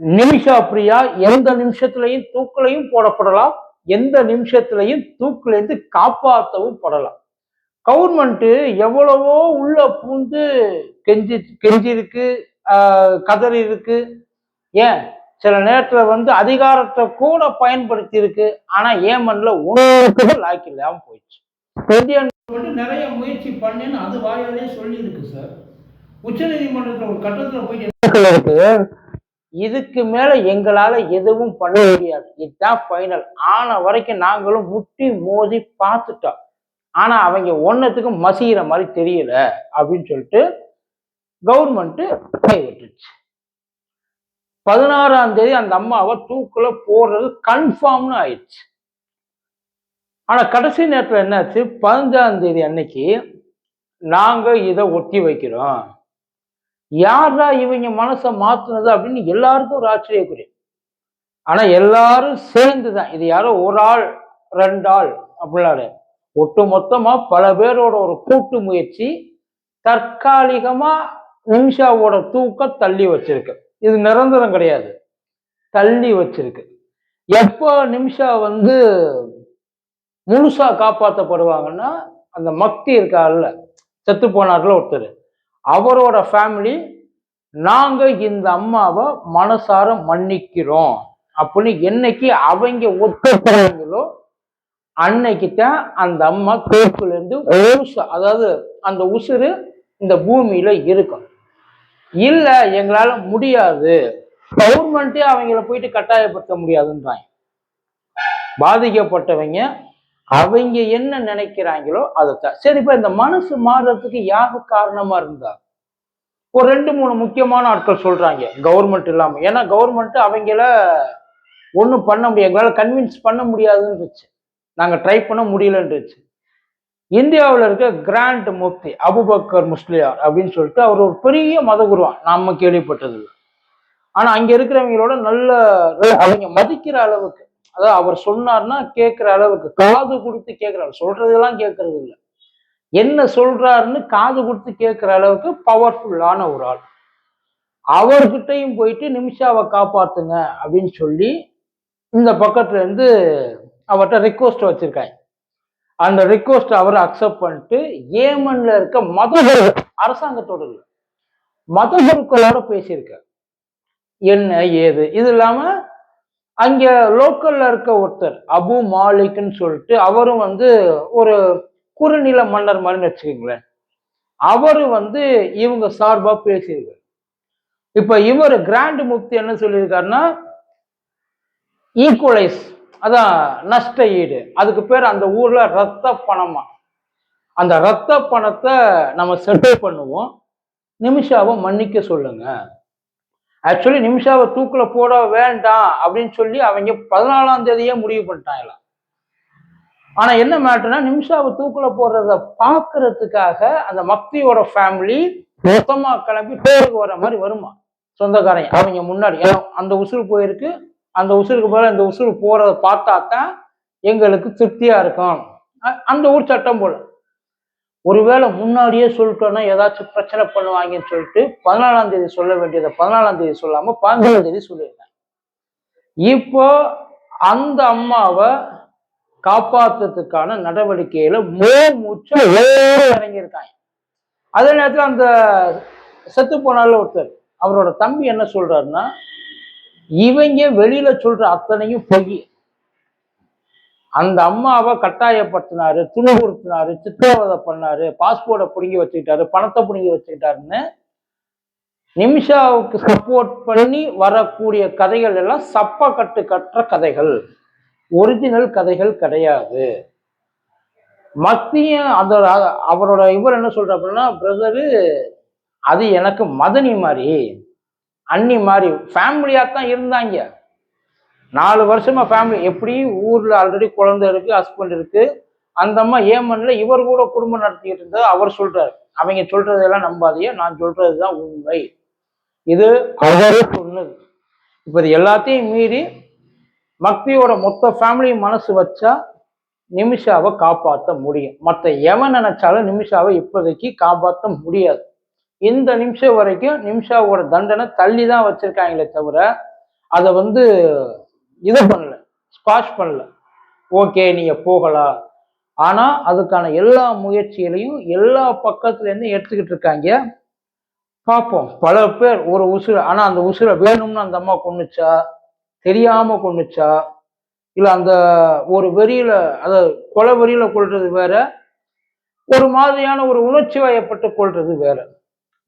நிமிஷா பிரியா எந்த நிமிஷத்துலையும் தூக்குலையும் போடப்படலாம் எந்த நிமிஷத்துலையும் தூக்குலேருந்து காப்பாற்றவும் படலாம். கவர்மெண்ட் எவ்வளவோ உள்ள பூந்து கெஞ்சி கெஞ்சி இருக்கு ஆஹ் கதறி இருக்கு ஏன்? சில நேரத்துல வந்து அதிகாரத்தை கூட பயன்படுத்தி இருக்கு ஆனா ஏமன்ல ஒன்று லாக்கி இல்லாம போயிடுச்சு. இந்தியன் வந்து நிறைய முயற்சி பண்ணேன்னு அது வாயாலே சொல்லி இருக்கு சார். உச்ச நீதிமன்றத்துல ஒரு கட்டத்துல போயிட்டு இருக்கு. இதுக்கு மேல எங்களால எதுவும் பண்ண முடியாது. இதுதான் ஃபைனல் ஆன வரைக்கும் நாங்களும் முட்டி மோதி பார்த்துட்டோம். ஆனா அவங்க ஒன்னத்துக்கும் மசிகிற மாதிரி தெரியல அப்படின்னு சொல்லிட்டு கவர்மெண்ட் கைவிட்டுச்சு பதினாறாம் தேதி அந்த அம்மாவை தூக்குல போடுறது கன்ஃபார்ம்னு ஆயிடுச்சு. ஆனா கடைசி நேரத்துல என்னாச்சு? பதினஞ்சாம் தேதி அன்னைக்கு நாங்க இதை ஒத்தி வைக்கிறோம். யாரா இவங்க மனசை மாத்துனது அப்படின்னு எல்லாருக்கும் ஒரு ஆச்சரியக்குரிய ஆனா எல்லாரும் சேர்ந்து தான் இது யாரோ ஒரு ஆள் ரெண்டு ஆள் அப்படின்னாரு. ஒட்டு மொத்தமா பல பேரோட ஒரு கூட்டு முயற்சி தற்காலிகமா நிமிஷாவோட தூக்க தள்ளி வச்சிருக்கு. இது நிரந்தரம் கிடையாது. தள்ளி வச்சிருக்கு. எப்போ நிமிஷா வந்து முழுசா காப்பாற்றப்படுவாங்கன்னா அந்த மக்தி இருக்கார்ல செத்து போனார்ல ஒருத்தர். அவரோட ஃபேமிலி நாங்கள் இந்த அம்மாவை மனசார மன்னிக்கிறோம். அப்படின்னு என்னைக்கு அவங்க ஒத்துக்கிறாங்களோ அன்னைக்கு தான் அந்த அம்மா தூக்குல அதாவது அந்த உசுறு இந்த பூமியில இருக்கும். இல்லை எங்களால் முடியாது. கவர்மெண்ட்டே அவங்கள போயிட்டு கட்டாயப்படுத்த முடியாதுன்றாங்க. பாதிக்கப்பட்டவங்க அவங்க என்ன நினைக்கிறாங்களோ அதைத்தான் சரி இப்ப இந்த மனசு மாறுறதுக்கு யாரு காரணமா இருந்தா? ஒரு ரெண்டு மூணு முக்கியமான ஆட்கள் சொல்றாங்க. கவர்மெண்ட் இல்லாம. ஏன்னா கவர்மெண்ட் அவங்கள ஒன்றும் பண்ண முடியாது. எங்களால் கன்வின்ஸ் பண்ண முடியாதுன்றுச்சு நாங்கள் ட்ரை பண்ண முடியலன்றுச்சு இந்தியாவில் இருக்க கிராண்ட் முஃப்தி அபுபக்கர் முஸ்லியார் அப்படின்னு சொல்லிட்டு அவர் ஒரு பெரிய மதகுருவான். நாம கேள்விப்பட்டது இல்லை அங்கே இருக்கிறவங்களோட நல்ல அவங்க மதிக்கிற அளவுக்கு அதாவது அவர் சொன்னார்னா கேட்கிற அளவுக்கு காது கொடுத்து கேட்கிறாரு சொல்றதெல்லாம் கேட்கறது இல்லை. என்ன சொல்றாருன்னு காது கொடுத்து கேட்கிற அளவுக்கு பவர்ஃபுல்லான ஒரு ஆள். அவர்கிட்டையும் போயிட்டு நிமிஷாவை காப்பாத்துங்க அப்படின்னு சொல்லி இந்த பக்கத்துல இருந்து அவர்கிட்ட ரிக்வஸ்ட் வச்சிருக்காங்க. அந்த ரிக்வஸ்ட் அவர் அக்செப்ட் பண்ணிட்டு ஏமன்ல இருக்க மத அரசாங்கத்தோட மத குருக்களோட பேசியிருக்கார். என்ன ஏது? இது இல்லாம அங்க லோக்கல்ல இருக்க ஒருத்தர் அபு மாலிக்னு சொல்லிட்டு அவரும் வந்து ஒரு குறுநில மன்னர் மாதிரின்னு வச்சுக்கோங்களேன். அவரு வந்து இவங்க சார்பா பேசியிருக்காரு. இப்ப இவர் கிராண்ட் முக்தி என்ன சொல்லியிருக்காருன்னா ஈக்குவலைஸ் அதான் நஷ்ட ஈடு. அதுக்கு பேர் அந்த ஊர்ல ரத்த பணமா. அந்த ரத்த பணத்தை நம்ம செட்டில் பண்ணுவோம். நிமிஷாவை மன்னிக்க சொல்லுங்க. ஆக்சுவலி நிமிஷாவை தூக்கில் போட வேண்டாம் அப்படின்னு சொல்லி அவங்க பதினாலாம் தேதியே முடிவு பண்ணிட்டாங்களாம். ஆனால் என்ன மேட்டர்னா நிமிஷாவை தூக்கில் போடுறத பார்க்கறதுக்காக அந்த மக்தியோட ஃபேமிலி மொத்தமாக கிளம்பி டூருக்கு வர மாதிரி வருமா? சொந்தக்காரங்க அவங்க முன்னாடி. ஏன்னா அந்த உசுறு போயிருக்கு. அந்த உசுருக்கு பதிலா இந்த உசுறு போகிறத பார்த்தா தான் எங்களுக்கு திருப்தியாக இருக்கும். அந்த ஊர் சட்டம் போல. ஒருவேளை முன்னாடியே சொல்லிட்டோம்னா ஏதாச்சும் பிரச்சனை பண்ணுவாங்கன்னு சொல்லிட்டு பதினாலாம் தேதி சொல்ல வேண்டியதை பதினாலாம் தேதி சொல்லாம பதினஞ்சாம் தேதி சொல்லியிருக்காங்க இப்போ அந்த அம்மாவை காப்பாத்துறதுக்கான நடவடிக்கையில மோ மூச்சா இறங்கியிருக்காங்க. அதே நேரத்துல அந்த செத்து போனால ஒருத்தர் அவரோட தம்பி என்ன சொல்றாருன்னா இவங்க வெளியில சொல்ற அத்தனையும் பொய். அந்த அம்மாவை கட்டாயப்படுத்தினாரு துணிவுறுத்தினாரு சித்திரவதை பண்ணாரு பாஸ்போர்ட்டை பிடுங்கி வச்சுக்கிட்டாரு பணத்தை பிடுங்கி வச்சுக்கிட்டாருன்னு நிமிஷாவுக்கு சப்போர்ட் பண்ணி வரக்கூடிய கதைகள் எல்லாம் சப்ப கட்டு கற்ற கதைகள். ஒரிஜினல் கதைகள் கிடையாது. மத்திய அதோட அவரோட இவர் என்ன சொல்ற அப்படின்னா பிரதரு அது எனக்கு மதனி மாதிரி அண்ணி மாதிரி ஃபேமிலியாக தான் இருந்தாங்க. நாலு வருஷமா ஃபேமிலி எப்படி ஊர்ல ஆல்ரெடி குழந்தை இருக்கு ஹஸ்பண்ட் இருக்கு அந்த அம்மா ஏமன்ல இவர் கூட குடும்பம் நடத்திட்டு இருந்தது அவர் சொல்றாரு. அவங்க சொல்றதெல்லாம் நம்பாதீங்க நான் சொல்றதுதான் உண்மை. இது அவரே சொன்னது. இப்ப இது எல்லாத்தையும் மீறி மக்தியோட மொத்த ஃபேமிலி மனசு வச்சா நிமிஷாவை காப்பாற்ற முடியும். மற்ற எவன் நினைச்சாலும் நிமிஷாவை இப்போதைக்கு காப்பாற்ற முடியாது. இந்த நிமிஷம் வரைக்கும் நிமிஷாவோட தண்டனை தள்ளி தான் வச்சிருக்காங்களே தவிர அதை வந்து இதை பண்ணல. ஸ்காஷ் பண்ணல. ஓகே நீங்க போகலாம். ஆனா அதுக்கான எல்லா முயற்சிகளையும் எல்லா பக்கத்துலேருந்து எடுத்துக்கிட்டு இருக்காங்க. பார்ப்போம். பல பேர் ஒரு உசுர ஆனா அந்த உசுரை வேணும்னு அந்த அம்மா கொன்னுச்சா? தெரியாம கொண்டுச்சா இல்ல அந்த ஒரு வெறியில அத கொலை வெறியில கொள்றது வேற. ஒரு மாதிரியான ஒரு உணர்ச்சி வயப்பட்டு கொள்றது வேற.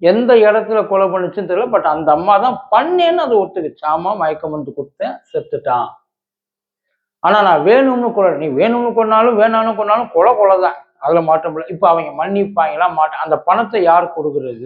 எந்த இடத்துல கொலை பண்ணுச்சுன்னு தெரியல பட் அந்த அம்மா தான் பண்ணேன்னு அது ஒத்துக்குச்சு. ஆமா மயக்கம் வந்து கொடுத்தேன் செத்துட்டான். ஆனா நான் வேணும்னு கொலை நீ வேணும்னு கொன்னாலும் வேணாம்னு கொன்னாலும் கொலை கொலை தான் அதுல மாற்றம் இல்லை. இப்ப அவங்க மன்னிப்பாங்களா மாட்டேன் அந்த பணத்தை யார் கொடுக்கறது?